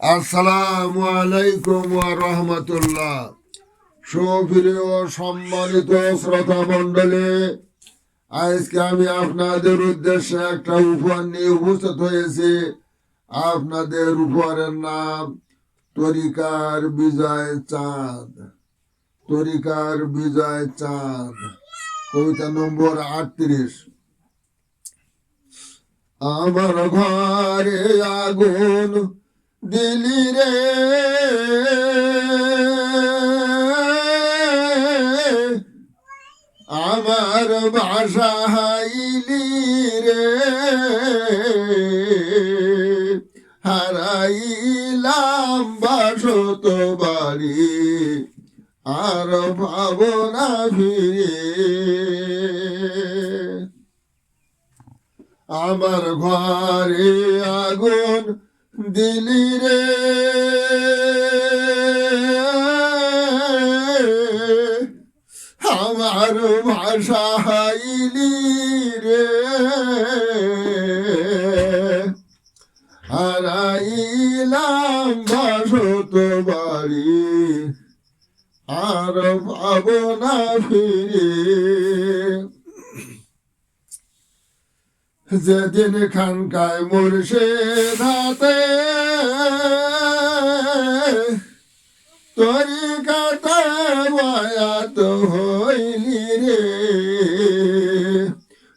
আসসালামু আলাইকুম রাহমাতুল্লাহ। সুপ্রিয় সম্মানিত শ্রোতা মণ্ডলী, আজকে আমি আপনাদের উদ্দেশ্যে একটা উপহার নিয়ে উপস্থিত হয়েছি। আপনাদের উপহারের নাম তরিকার বিজয় চাঁদ। তরিকার বিজয় চাঁদ। কবিতা নম্বর আটত্রিশ। আমার ঘরে আগুন দিলি রে আমার ভাষা হাইলি রে হারাইলাম বাসত বাড়ি আর ভাবনা ফিরে আমার ঘরে আগুন দিলি রে আমার ভাষা হাইলি রে হারাইলাম বাসত বাড়ি আর ভাবনা ফিরে। যেদিন খানকায় মুর্শিদাতে তরিকাতে বয়াত হইলি রে।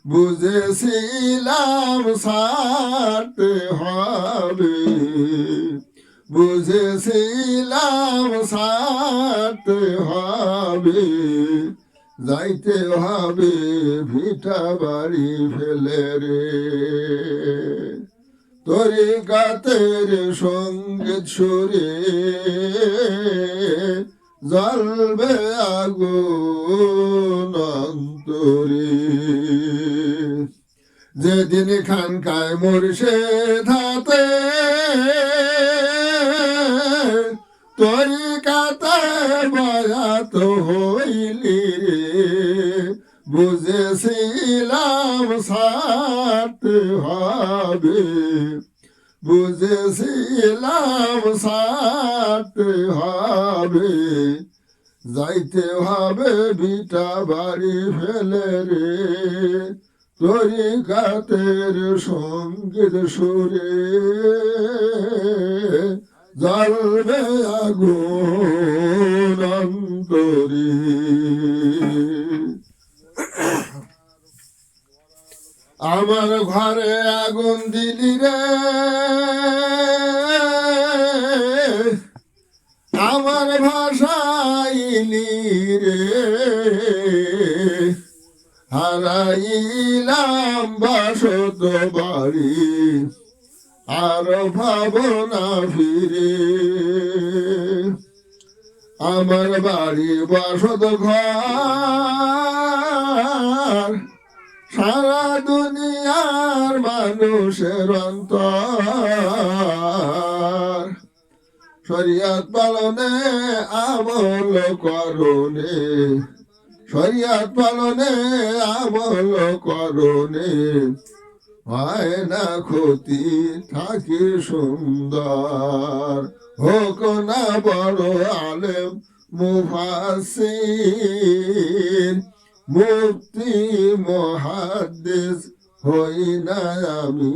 বুঝেছিলাম সারতে হবে। বুঝেছিলাম সারতে হবে। যাইতে হবে ভিটা বাড়ি ফেলে রে। তরিকাতের সংগীত সুরে, জ্বলবে আগুন অন্তরে। যেদিন খানকায় মোরশে ধাতে, তরিকাতে বয়াত হইলি রে। বুঝেছিলাম সারতে হবে। বুঝেছিলাম সারতে হবে। যাইতে হবে বিটা বাড়ি ফেলে রে। তরি তরিকাতের সংগীত সুরে। জ্বলবে আগুন অন্তরে। আমার ঘরে আগুন দিলি রে। আমার ভাষাইলি রে। হারাইলাম বাসত বাড়ি, আর ভাবনা ফিরে। আমার বাড়ি বাসত ঘর সারা দুনিয়ার মানুষের অন্তর। শরিয়াত পালনে আমল করণে শরিয়াত পালনে আমল করণে হয় না ক্ষতি, থাকি সুন্দর। হোক না বড় আলেম মুফাসির মুক্তি মহাদেশ হই না আমি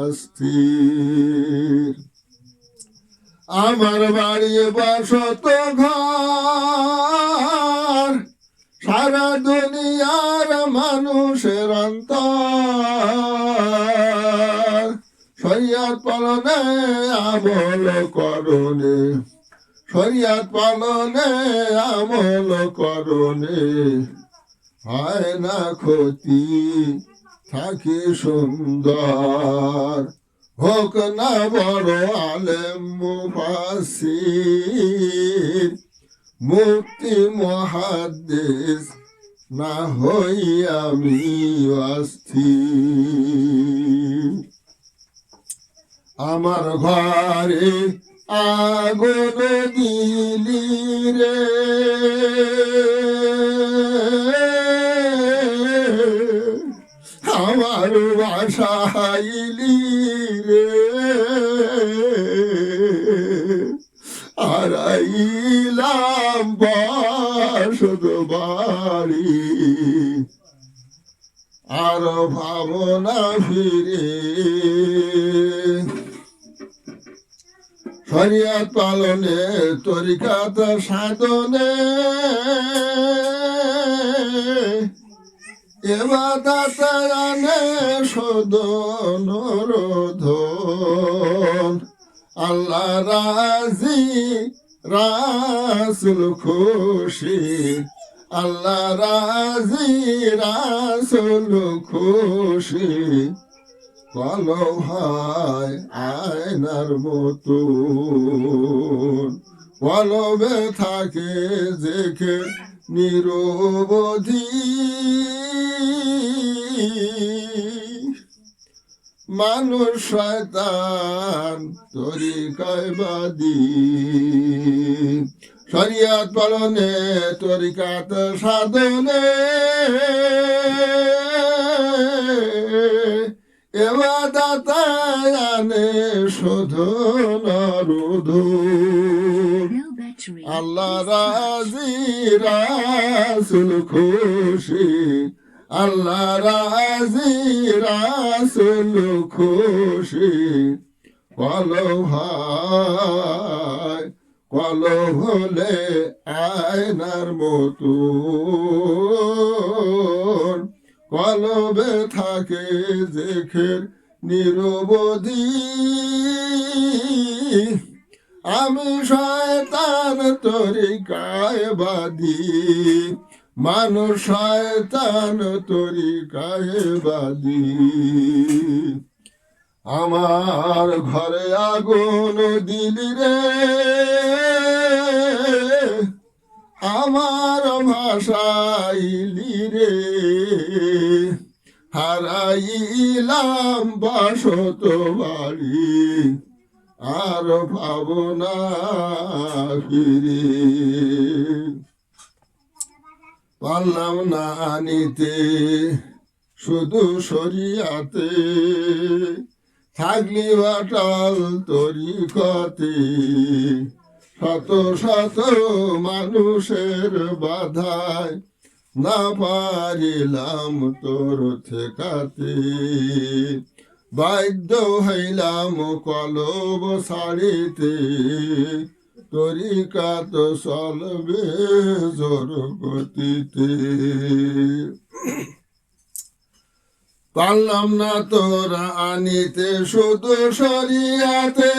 অস্থির। আমার বাড়ি বসত ঘর, সারা দুনিয়ার মানুষের অন্তর। শরিয়াত পালনে আমল করণে শরিয়াত পালনে আমল করণে। হয় না ক্ষতি, থাকি সুন্দর। হোক না বড় আলেম মুফাসির, মুক্তি মহাদেশ না হই আমি অস্থির। আমার ঘরে আগুন দিলি রে। ভালোবাসাইলি রে আড়াইলাম বাসদ বাড়ি আর ভাবনা ফিরে শরিয়াত পালনে তরিকাত সাধনে এবাদাত আনে শোধন রোধন আল্লাহ রাজি, রাসুল খুশি। আল্লাহ রাজি, রাসুল খুশি। কলো হয় আয়নার মতন। কলবে থাকে দেখে নিরবধি। মানুষ শয়তান তরিকায় বাদী শরিয়াত পালনে তরিকাত সাধনে। এবাদাতায়ানে শোধন রোধন No battery. আল্লাহ রাজি, রাসুল খুশি। আল্লাহ রাজি রাসুল খুশি। কলো ভাই কলো হলে আয়নার মতন। কলবে থাকে দেখের নিরবধি। আমি শয়তান তরিকায় বাদী মানুষ শয়তান তরিকায় বাদী আমার ঘরে আগুন দিলি রে। আমার ভাষাইলি রে। হারাইলাম বাসত বাড়ি আর ভাবনা পারলাম না নিতে, শুধু সরিয়াতে থাকলি বাটাল তরিকতে শত শত মানুষের বাধায় না পারিলাম তোর ঠেকাতে। বাধ্য হইলাম কলব সারিতে। তো চলবে জোর গতিতে পারলাম না তোরা আনিতে, শুধু সরিয়াতে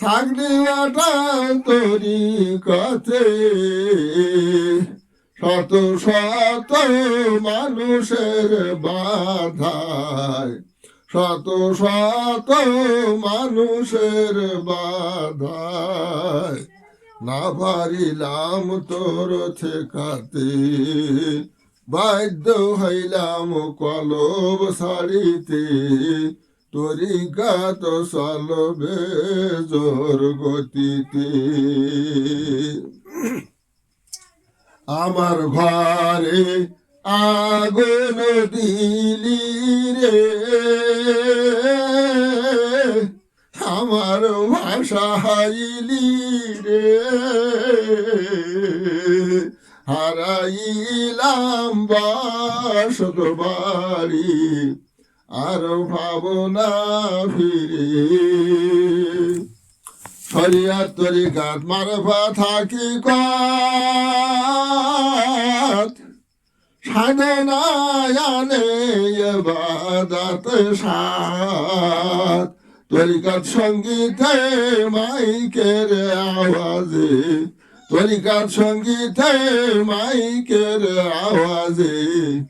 থাকলি বাটা তরি শত শত মানুষের বাধায়, শত শত মানুষের বাধায়। না পারিলাম তোর ঠেকাতে, বাধ্য হইলাম কলব সারিতে তরিকাত চলবে জোর গতিতে। আমার ঘরে আগুন দিলি রে। আমার ভাষা হাইলি রে। হারাইলাম বাসত বাড়ি, আর ভাবনা ফিরে। শরিয়াত তরিকাত মারফা থাকি সাধনায়ানে বাদাত সাত। তরিকাত সঙ্গীতে মাইকের আওয়াজে। তরিকাত সঙ্গীতে মাইকের আওয়াজে।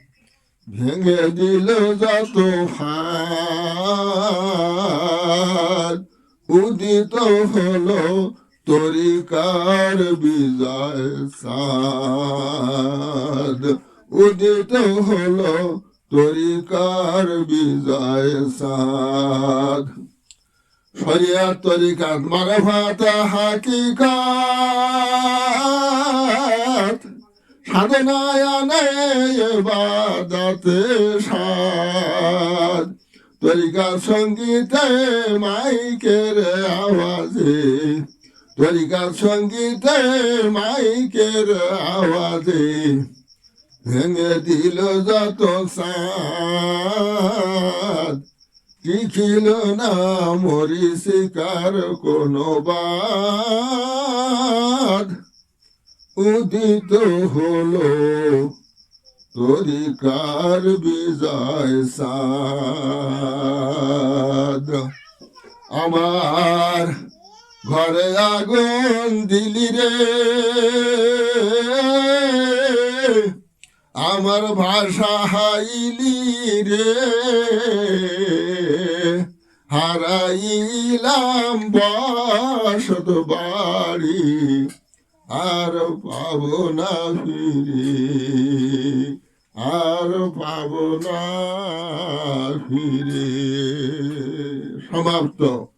ভেঙে দিল যত হাত। উদিত হলো তরিকার বিজয় সাদ। উদিত হলো তরিকার বিজয় সাদ। শরিয়া তরিকাত মারফাতা হাকিকাত। সাধনায়ানে বাদাতে সাদ। তরিকা সঙ্গীতে মাইকের আওয়াজে, তরিকা সঙ্গীতে মাইকের আওয়াজে ভেঙে দিল যত টিকিল না মরিচিকার কোনো বাদ। উদিত হলো তরিকার বিজয় সাদ আমার ঘরে আগুন দিলি রে। আমার ভাষা হাইলি রে। হারাইলাম বসত বাড়ি, আর পাব না ফিরে। আর পাব না ফিরে। সমাপ্ত।